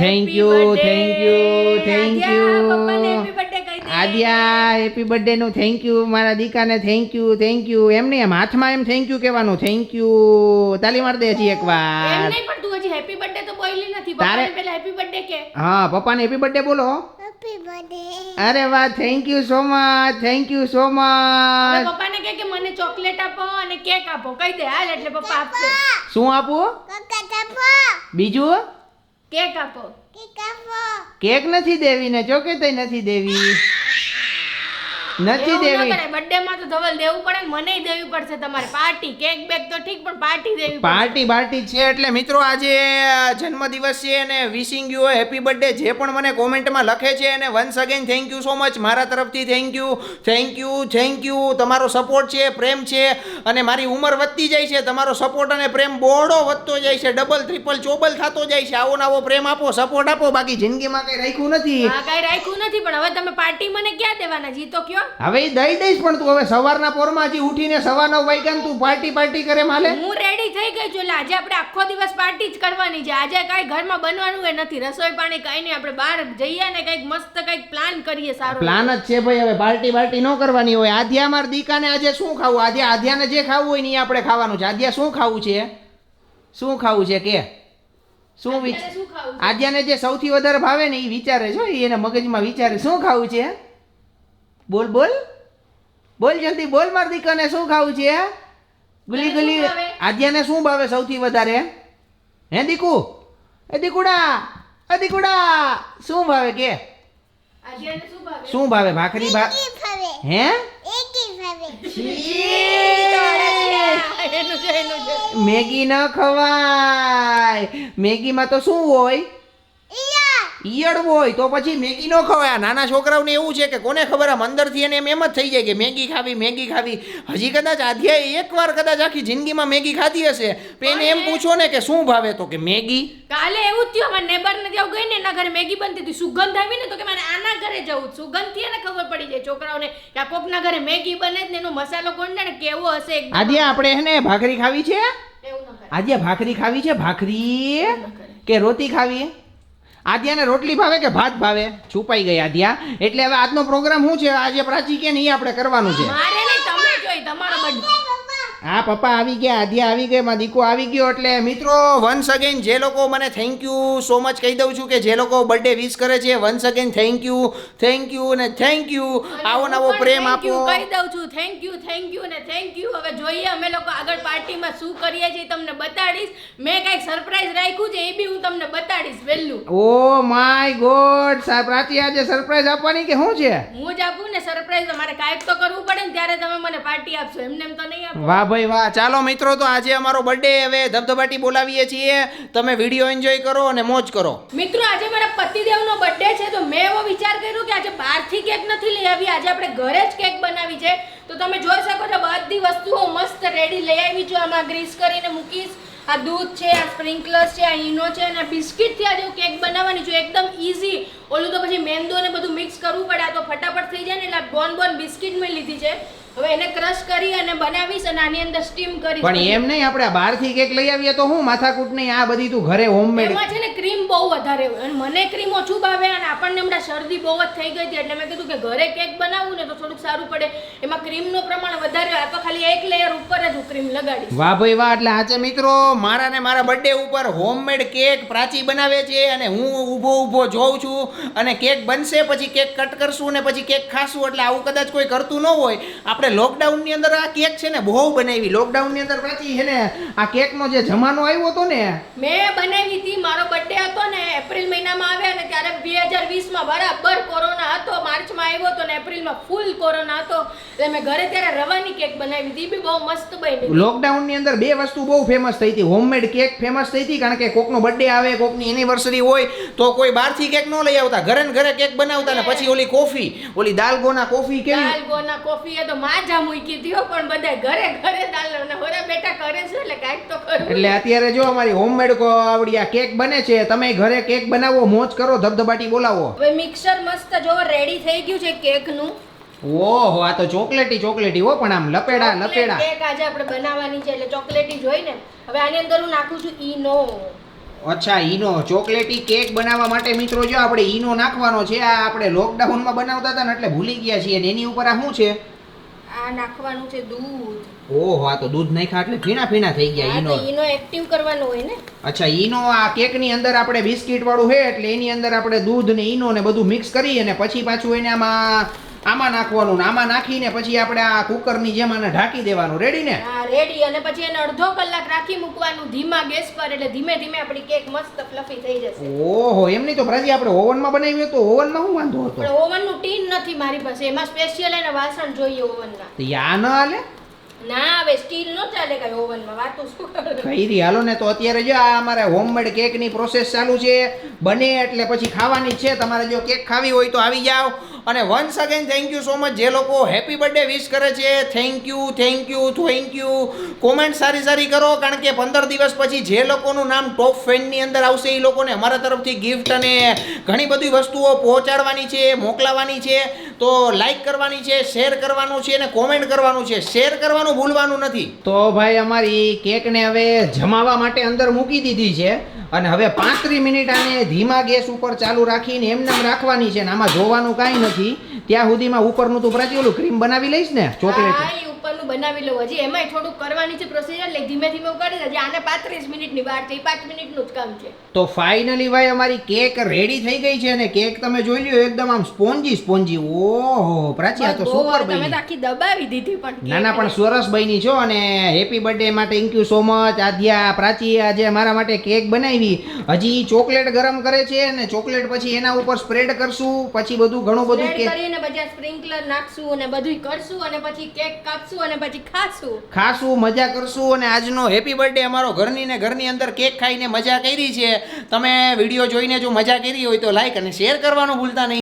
Thank you thank you thank you. Aadya happy birthday નું thank you મારા દીકાને thank you thank you એમ નહીં એમ હાથમાં એમ થેન્ક યુ કહેવાનું. થેન્ક યુ તાલી માર દે હજી એક એકવાર. નહીં પણ તું હજી હેપી બર્થડે તો બોલી નથી. તારે- હેપી બર્થડે કે. હા પપ્પાને હેપી બર્થડે બોલો. અરે વાહ thank you so much thank you so much પપ્પાને કહે કે મને ચોકલેટ આપો અને કેક આપો. કહી દે હાલ એટલે પપ્પા આપશે શું આપું. બીજું? કેક આપો. કેક નથી દેવી ને ચોકેતય નથી દેવી. નથી દેવી. બર્થડે માં તો ધવલ દેવું પડે મને દેવી પડશે તમારે. પાર્ટી કેક બેક તો ઠીક પણ પાર્ટી દેવી પાર્ટી પાર્ટી છે એટલે મિત્રો આજે જન્મદિવસ છે અને વિશિંગ યુ હેપી બર્થડે જે પણ મને કોમેન્ટમાં લખે છે અને once again thank you so much મારા તરફથી thank you thank you thank you તમારો સપોર્ટ છે પ્રેમ છે અને મારી ઉંમર વધતી જાય છે. તમારો સપોર્ટ અને પ્રેમ બોડો વધતો જાય છે. ડબલ ટ્રિપલ ચોબલ થતો જાય છે. આવો નવો પ્રેમ આપો સપોર્ટ આપો. બાકી જિંદગીમાં કંઈ રાખ્યું નથી. કઈ રાખ્યું નથી પણ હવે તમે પાર્ટી મને ક્યાં દેવાના? જીતો કયો. હવે દઈ દઈશ પણ તું હવે સવારના પોરમાં હજી ઉઠીને સવાર નવ વાગ્યા તું પાર્ટી પાર્ટી કરે માલે. હું રેડી થઈ ગઈ છું એટલે આજે આપણે આખો દિવસ પાર્ટી જ કરવાની છે. આજે કાંઈ ઘરમાં બનવાનું એ નથી રસોઈ પાણી કાંઈ નહીં આપણે બહાર જઈએ ને કંઈક મસ્ત કંઈક પ્લાન કરીએ સારો પ્લાન જ છે ભાઈ હવે પાર્ટી પાર્ટી ન કરવાની હોય. આધ્યા માર દીકાને આજે શું ખાવું? આજે આધ્યાને જે ખાવું હોય ને એ આપણે ખાવાનું છે. આધ્યા શું ખાવું છે? શું ખાવું છે કે? શું? આધ્યાને જે સૌથી વધારે ભાવે ને એ વિચારે છો એને મગજમાં વિચારે. શું ખાવું છે? બોલ બોલ. બોલ જલ્દી બોલ માર દીકાને શું ખાવું છે ગુલી ગુલી. શું ભાવે? શું ભાવે સૌથી વધારે? હે દીકુ? એ દીકુડા. એ દીકુડા. શું ભાવે કે? શું ભાવે? ભાખરી ભા હે? મેગી ન ખવાય. મેગીમાં તો શું હોય? ઈયળ હોય તો પછી મેગી ન ખવાય. આ નાના છોકરાઓને એવું છે કે કોને ખબર આમ અંદરથી એને એમ એમ જ થઈ જાય કે મેગી ખાવી મેગી ખાવી. હજી કદાચ આધ્યાય એકવાર કદાચ આખી જિંદગીમાં મેગી ખાધી હશે તો એને એમ પૂછો ને કે શું ભાવે તો કે મેગી. કાલે એવું જ થયું અમારા નેબર ને ત્યાં ગઈ ને એના ઘરે મેગી બનતી હતી. સુગંધ આવી ને તો કે મારે આના ઘરે જવું સુગંધથી એને ખબર પડી જાય છોકરાઓને કે આ કોકના ઘરે મેગી બને ને એનો મસાલો કોણ જાણે કેવો હશે. આજે આપણે હે ને ભાખરી ખાવી છે? આજે ભાખરી ખાવી છે? ભાખરી. કે રોટી ખાવી? આદ્યાને રોટલી ભાવે કે ભાત ભાવે? છુપાઈ ગઈ આદ્યા. એટલે હવે આજનો પ્રોગ્રામ શું છે? આજે પ્રાચી કે નહીં? આપણે કરવાનું છે મારે નહીં તમે જોઈ તમારો બર્થડે હા પપ્પા આવી ગયા આધ્યા આવી ગઈ મારો દીકો આવી ગયો એટલે મિત્રો વન્સ અગેન જે લોકો મને થેન્ક યુ સો મચ કહી દઉં છું કે જે લોકો બર્થડે વિશ કરે છે once again thank you thank you ને થેન્ક યુ આવો નવો પ્રેમ આપો. કહી દઉં છું થેન્ક યુ થેન્ક યુ ને થેન્ક યુ હવે જોઈએ અમે લોકો આગળ પાર્ટીમાં શું કરીએ છીએ તમને બતાડીશ. મેં કંઈક સરપ્રાઈઝ રાખ્યું છે એ બી હું તમને બતાડીશ વહેલું. ઓ માય ગોડ પ્રાચી આજે સરપ્રાઈઝ આપવાની કે શું છે? હું જ આપું ને સરપ્રાઈઝ મારે કાંઈક તો કરવું પડે ને ત્યારે તમે મને પાર્ટી આપશો એમને એમ તો નહીં આપો. વાહ ભાઈ, વાહ. ચાલો મિત્રો, તો આજે અમારો બર્થડે હવે ધબધબાટી બોલાવીએ છીએ. તમે વીડિયો એન્જોય કરો અને મોજ કરો. મિત્રો, આજે મારા પતિદેવનો બર્થડે છે, તો મેં એવો વિચાર કર્યો કે આજે બહારથી કેક નથી લઈ આવી. આજે આપણે ઘરે જ કેક બનાવી છે. તો તમે જોઈ શકો છો, બધી વસ્તુઓ મસ્ત રેડી લઈ આવી છું. આમાં ગ્રીસ કરીને મૂકીશ. આ દૂધ છે, આ સ્પ્રિંકલર્સ છે, આ ઈનો છે અને બિસ્કિટથી આજે હું કેક બનાવવાની છું. એકદમ ઇઝી ઓલું તો પછી મેંદો ને બધું મિક્સ કરવું પડે. આ તો ફટાફટ થઈ જાય ને એટલે બોન બોન બિસ્કિટ મેં લીધી છે. હવે એને ક્રશ કરી અને બનાવીશ અને આની અંદર સ્ટીમ કરીશ પણ એમ નહીં આપણે બહારથી કેક લઈ આવીએ તો હું માથાકૂટ નહીં? આ બધી તું ઘરે હોમમેડ એમાં છે ને ક્રીમ બહુ વધારે હોય. અને મને ક્રીમ ઓછું ભાવે અને આપણને હમણાં શરદી બહુ જ થઈ ગઈ હતી એટલે મેં કીધું કે ઘરે કેક બનાવવું ને તો થોડુંક સારું પડે. એમાં ક્રીમનું પ્રમાણ વધારે હોય તો ખાલી એક લેયર ઉપર જ હું ક્રીમ લગાડી વાહ ભાઈ વાહ એટલે આજે મિત્રો મારા ને મારા બર્થડે ઉપર હોમમેડ કેક પ્રાચી બનાવે છે અને હું ઊભો ઊભો જોઉં છું અને કેક બનશે પછી કેક કટ કરશું ને પછી કેક ખાશું એટલે આવું કદાચ કોઈ કરતું ન હોય. આપણે લોકડાઉનની અંદર આ કેક છે ને બહુ બનાવી. લોકડાઉનની અંદર પછી છે ને આ કેકનો જે જમાનો આવ્યો હતો ને મેં બનાવી હતી મારો બર્થડે હતો ને એપ્રિલ મહિનામાં આવ્યા ને ત્યારે બે હજાર વીસમાં બરાબર કોરોના હતો. માર્ચમાં આવ્યો હતો ને એપ્રિલમાં ફૂલ કોરોના હતો. એટલે મેં ઘરે ત્યારે રવાની કેક બનાવી હતી. બી બહુ મસ્ત બની લોકડાઉનની અંદર બે વસ્તુ બહુ ફેમસ થઈ હતી. હોમમેડ કેક ફેમસ થઈ હતી કારણ કે કોકનો બર્થડે આવે કોકની એનિવર્સરી હોય તો કોઈ બહારથી કેક ન લઈ આવતા. ઘરે ઘરે કેક બનાવતા ને પછી ઓલી કોફી ઓલી દાલગોના કોફી કેવી? દાલગોના કોફી એ તો માજા મૂકી હો, પણ બધા ઘરે ઘરે દાલ ને હોરા બેટા કરે છે એટલે કાંઈક તો કરું એટલે અત્યારે જો અમારી હોમમેડ આવડી આ કેક બને છે તમે ઘરે કેક બનાવો મોજ કરો ધબધબાટી બોલાવો. હવે મિક્સર મસ્ત જો રેડી થઈ ગયું છે કેકનું. ઓહો આ તો ચોકલેટી ચોકલેટી હો પણ આમ લપેડા લપેડા. કેક આજે આપણે બનાવવાની છે એટલે ચોકલેટી જોઈ ને હવે આની અંદર હું નાખું છું ઈનો. અચ્છા ઈનો. ચોકલેટી કેક બનાવવા માટે મિત્રો જો આપણે ઈનો નાખવાનો છે આ આપણે લોકડાઉનમાં બનાવતા હતા ને એટલે ભૂલી ગયા છીએ અને એની ઉપર આ શું છે? આ નાખવાનું છે દૂધ. ઓહો આ તો દૂધ નાખ્યા એટલે ફીણા ફીણા થઈ ગયા તો ઈનો. ઈનો એક્ટિવ કરવાનો હોય ને? અચ્છા ઈનો આ કેકની અંદર આપણે બિસ્કિટ વાળું છે એટલે એની અંદર આપણે દૂધ ને ઈનો ને બધું મિક્સ કરી અને પછી પાછું એને આમાં આમાં નાખવાનું ને આમાં નાખીને પછી આપણે આ કુકરની જેમ આને ઢાંકી દેવાનું. રેડી ને? હા રેડી અને પછી એને અડધો કલાક રાખી મૂકવાનું. ધીમા ગેસ પર એટલે ધીમે ધીમે આપણી કેક મસ્ત ફ્લફી થઈ જશે. ઓહો એમ નહીં તો પ્રાચી આપણે ઓવનમાં બનાવ્યું તો ઓવનમાં શું વાંધો હતો? ઓવનનું ટીન નથી મારી પાસે. એમાં સ્પેશિયલ એને વાસણ જોઈએ ઓવનના. તો યા ન હાલે? ના હવે સ્ટીલ નો ચાલે કઈ ઓવનમાં વાતું શું કઈ હાલો ને તો અત્યારે જો આ અમારે હોમમેડ કેકની પ્રોસેસ ચાલુ છે. બને એટલે પછી ખાવાની છે. તમારે જો કેક ખાવી હોય તો આવી જાઓ. અને once again thank you so much જે લોકો હેપી બર્થડે વિશ કરે છે thank you thank you thank you comment સારી સારી કરો, કારણ કે પંદર દિવસ પછી જે લોકોનું નામ ટોપ ફેનની અંદર આવશે, એ લોકોને અમારા તરફથી ગિફ્ટ અને ઘણી બધી વસ્તુઓ પહોંચાડવાની છે, મોકલાવાની છે. તો લાઈક કરવાની છે શેર કરવાનું છે અને કોમેન્ટ કરવાનું છે. શેર કરવાનું ભૂલવાનું નથી. તો ભાઈ અમારી કેકને હવે જમાવા માટે અંદર મૂકી દીધી છે અને હવે પાંત્રીસ મિનિટ આને ધીમા ગેસ ઉપર ચાલુ રાખીને એમને એમ રાખવાની છે ને આમાં જોવાનું કાંઈ નથી. ત્યાં સુધીમાં ઉપરનું તું પ્રાચી ઓલું ક્રીમ બનાવી લઈશ ને? ચોકલેટ એ બનાવી લઉં હજી એમાંય થોડુંક કરવાની છે પ્રોસીજર એટલે ધીમે ધીમે ઉકાળી હજી આને પાંત્રીસ મિનિટની વાર છે. પાંચ મિનિટનું જ કામ છે. તો ફાઇનલી ભાઈ અમારી કેક રેડી થઈ ગઈ છે અને કેક તમે જોઈ લ્યો એકદમ આમ સ્પોન્જી સ્પોન્જી. ઓહો પ્રાચી આ તો સુપર બની. તમે આખી દબાવી દીધી પણ ના ના પણ સરસ બની છો અને હેપી બર્થડે માટે thank you so much Aadya Prachi આજે મારા માટે કેક બનાવી. હજી ચોકલેટ ગરમ કરે છે અને ચોકલેટ પછી એના ઉપર સ્પ્રેડ કરશું. પછી બધું ઘણું બધું કરીને પછી સ્પ્રિંકલર નાખશું અને બધું કરશું અને પછી કેક કાપશું. અને પછી ખાશું. ખાશું, મજા કરશું અને આજનો હેપી બર્થડે અમારો ઘરની ને ઘરની અંદર કેક ખાઈને મજા કરી છે. તમે વીડિયો જોઈને જો મજા કરી હોય તો લાઈક અને શેર કરવાનું ભૂલતા નહીં.